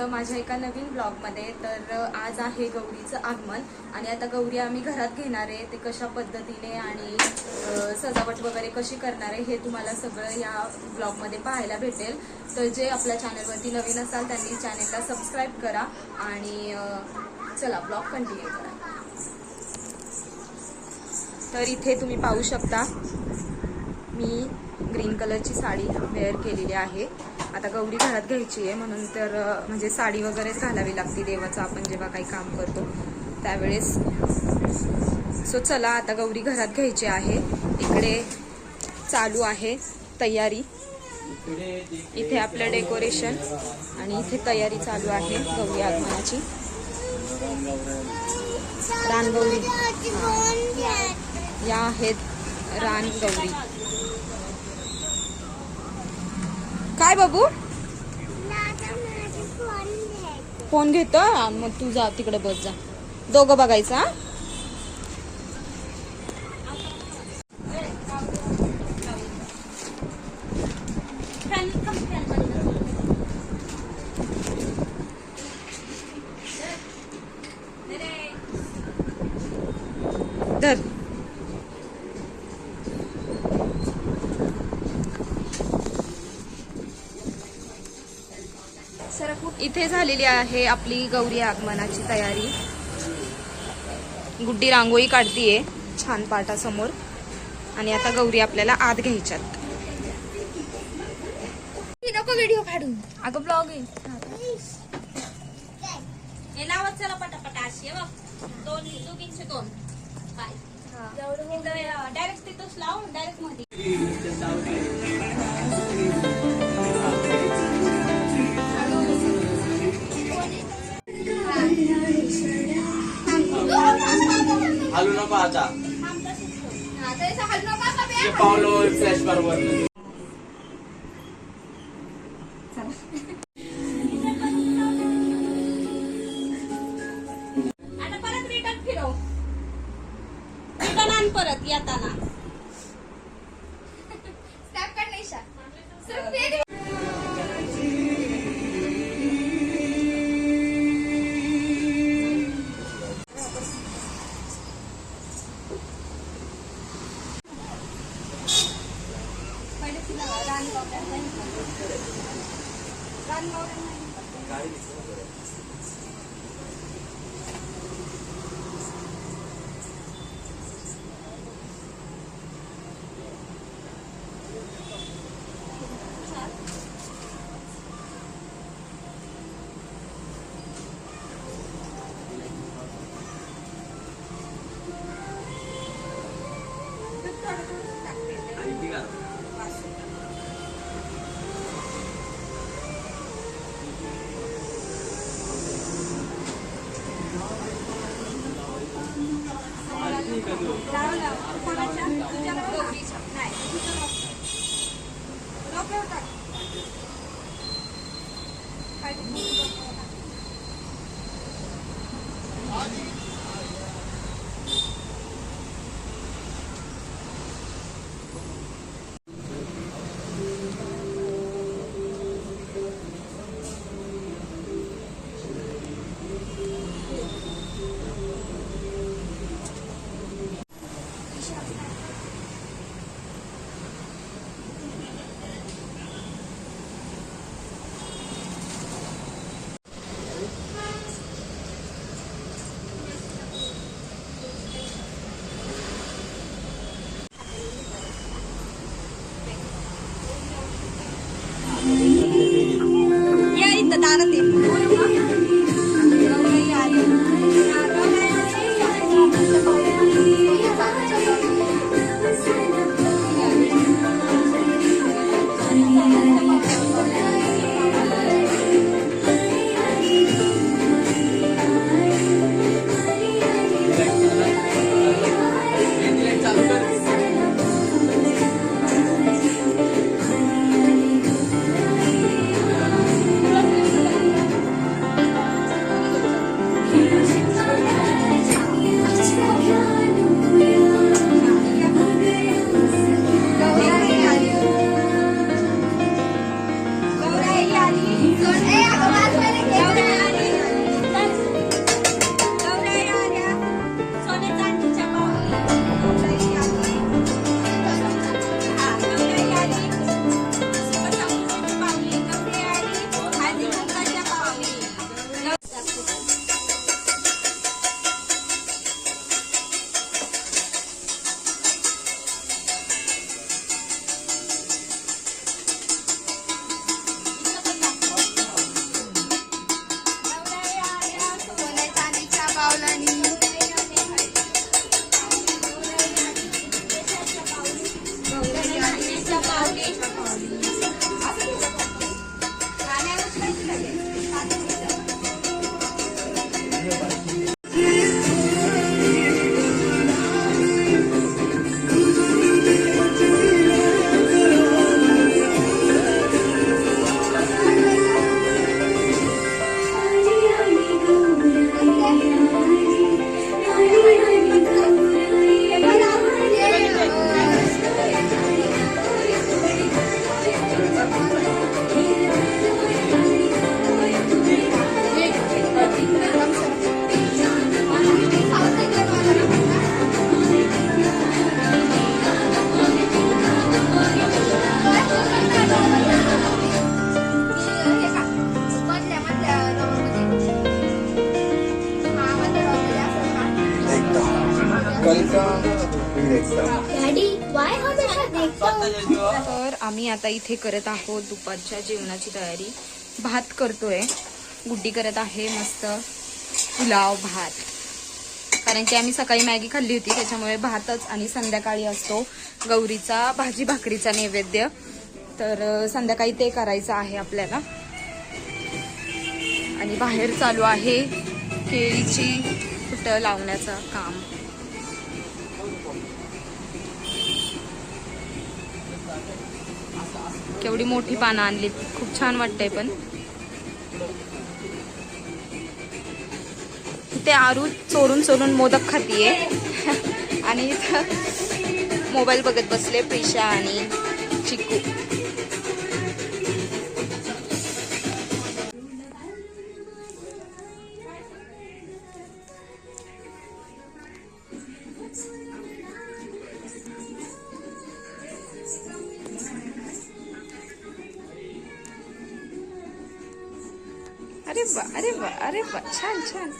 तुमचं माझ्या एका नवीन ब्लॉगमध्ये. तर आज आहे गौरीचं आगमन आणि आता गौरी आम्ही घरात घेणार आहे. ते कशा पद्धतीने आणि सजावट वगैरे कशी करणार आहे हे तुम्हाला सगळं या ब्लॉगमध्ये पाहायला भेटेल. तर जे आपल्या चॅनलवरती नवीन असाल त्यांनी चॅनलला सबस्क्राईब करा आणि चला ब्लॉग कंटिन्यू करा. तर इथे तुम्ही पाहू शकता मी ग्रीन कलरची साडी वेअर केलेली आहे. आता गौरी घरात घ्यायची आहे म्हणून तर म्हणजे साडी वगैरेच घालावी लागते देवाचं. आपण जेव्हा काही काम करतो त्यावेळेस. सो चला आता गौरी घरात घ्यायची आहे. इकडे चालू आहे तयारी. इथे आपलं डेकोरेशन आणि इथे तयारी चालू आहे गौरी आगमनाची. रानगौरी या आहेत रानगौरी काय बाबू? फोन घेतो. मग तू जा तिकडे बस जा. दोघं बघायचं हा? सर खूप इथे झालेली आहे आपली गौरी आगमनाची तयारी. गुड्डी रांगोळी काढतीये छान पाटासमोर. आणि आता गौरी आपल्याला आत घ्यायच्यात. नको व्हिडिओ काढून. अगं ब्लॉग आहे. हे. लावत चला पटापटा अशी दोन दोघींचे दोन. काय डायरेक्ट तिथंच लाव डायरेक्टमध्ये. बरोबर परत रिटर्न आण परत येताना. तर आम्ही आता इथे करत आहोत दुपारच्या जेवणाची तयारी. भात करतोय. गुड्डी करत आहे मस्त. पुलाव भात. कारण की आम्ही सकाळी मॅगी खाल्ली होती त्याच्यामुळे भातच आणि संध्याकाळी असतो. गौरीचा भाजी भाकरीचा नैवेद्य. तर संध्याकाळी ते करायचं आहे आपल्याला. आणि बाहेर चालू आहे केळीची फुटं लावण्याचं काम. केवढी मोठी पानं आणलीत खूप छान वाटतंय पण. ते आरू चोरून चोरून मोदक खातीये. आणि इथं मोबाईल बघत बसले प्रिशा आणि चिकू. अरे वा अरे वा अरे वा छान छान.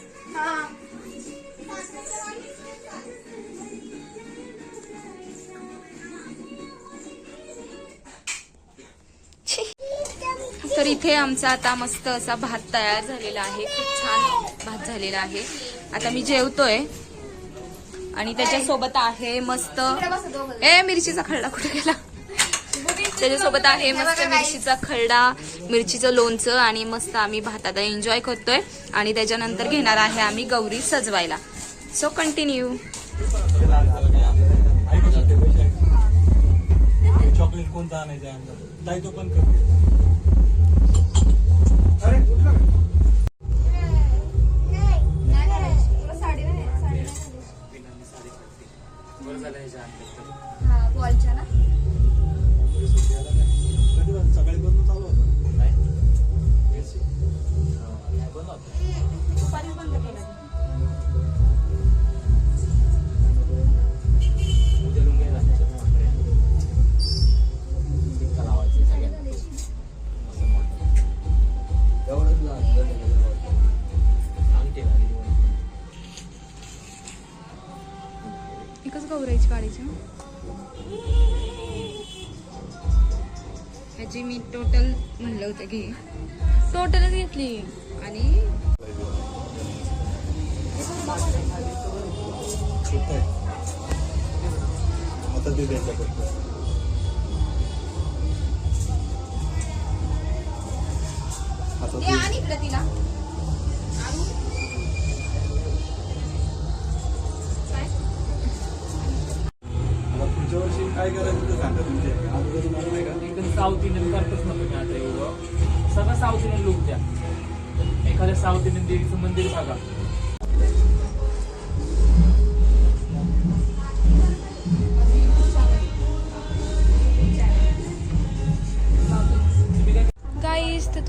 तर इथे आमचा आता मस्त असा भात तयार झालेला आहे. खूप छान भात झालेला आहे. आता मी जेवतोय. आणि त्याच्यासोबत आहे मस्त ए मिरचीचा खड्डा कुठे गेला? त्याच्यासोबत आहे मस्त मिरचीचा खरडा मिरचीचं लोणचं आणि मस्त आम्ही भात आता एन्जॉय करतोय. आणि त्याच्यानंतर घेणार आहे आम्ही गौरी सजवायला. सो कंटिन्यू चॉकलेट कोणता आणायचं आहे आमचा ताई तो पण ना? ह्याची मी टोटल म्हणलं होतं घे टोटलच घेतली. आणि? ते आता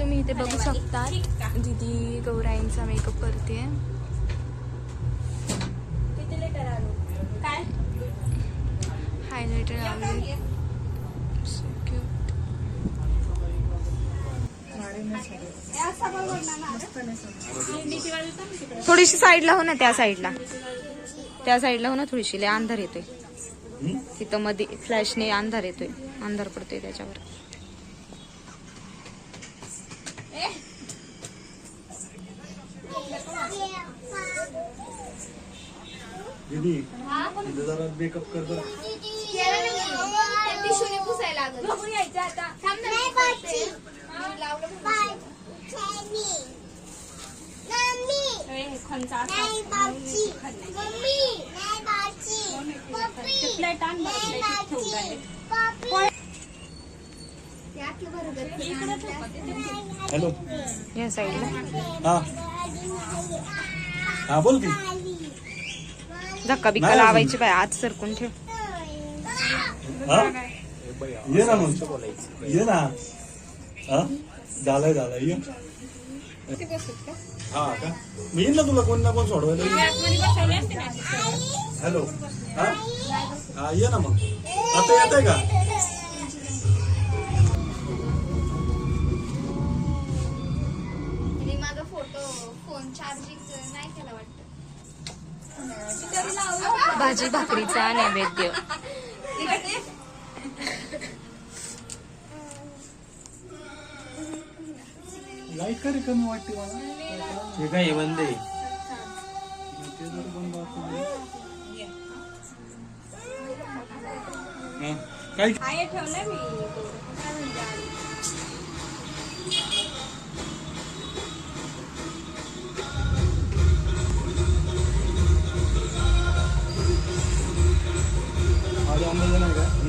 तुम्ही इथे बघू शकता दिदी गौराईंचा मेकअप करते हायलायटर लावले. थोडीशी साईडला हो ना त्या साईडला. त्या साईडला हो ना थोडीशी लय अंधार येतोय. तिथं मध्ये फ्लॅशने अंधार येतोय. अंधार पडतोय त्याच्यावर. दीदी इथं जरा मेकअप कर बरं. टिशूने पुसायला लागल. बघून यायचं आता. थांब ना, मी करते. मी लावलं म्हणून. ए, असा. आण बरं, ठेवून राहिले. त्या की बरोबर इकडे ठेव, तिथे. हॅलो. या साईडला. हा. हा बोल की. धक्का बिक्का नाही लावायची बाय आज सरकून ठेव. हा? ये ना मग. ये ना. हा? झालंय झालंय. ये. हा का? मी येईन ना तुला कोण ना कोण सोडवायला? येईन. हॅलो. हा? हा ये ना मग. आता येत आहे का? भाजी भाकरीचा नैवेद्य. लाइट का रे कमी वाटते मला. हे काय बंद आहे? ते जर बंद असेल हा, काय? आहे ठेवलंय मी.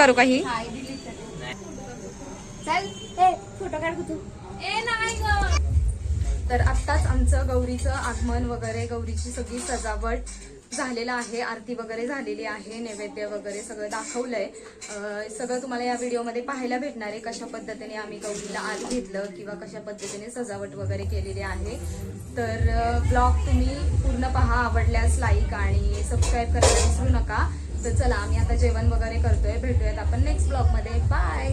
करू काही हाय डिलीट कर चल ए फोटो काढ तू ए नाही ग. तर आत्ताच आमचं गौरीचं आगमन वगैरे गौरीची सगळी सजावट झालेलं आहे आरती वगैरे झालेली आहे नैवेद्य वगैरे सगळं दाखवलंय. सगळं तुम्हाला या व्हिडिओमध्ये पाहायला भेटणार आहे कशा पद्धतीने आम्ही गौरीला आत घेतलं किंवा कशा पद्धतीने सजावट वगैरे केलेली आहे. तर ब्लॉग तुम्ही पूर्ण पहा आवडल्यास लाईक आणि सबस्क्राईब करायला विसरू नका. तर चला आम्ही आता जेवण वगैरे करतोय. भेटूयात आपण नेक्स्ट ब्लॉगमध्ये बाय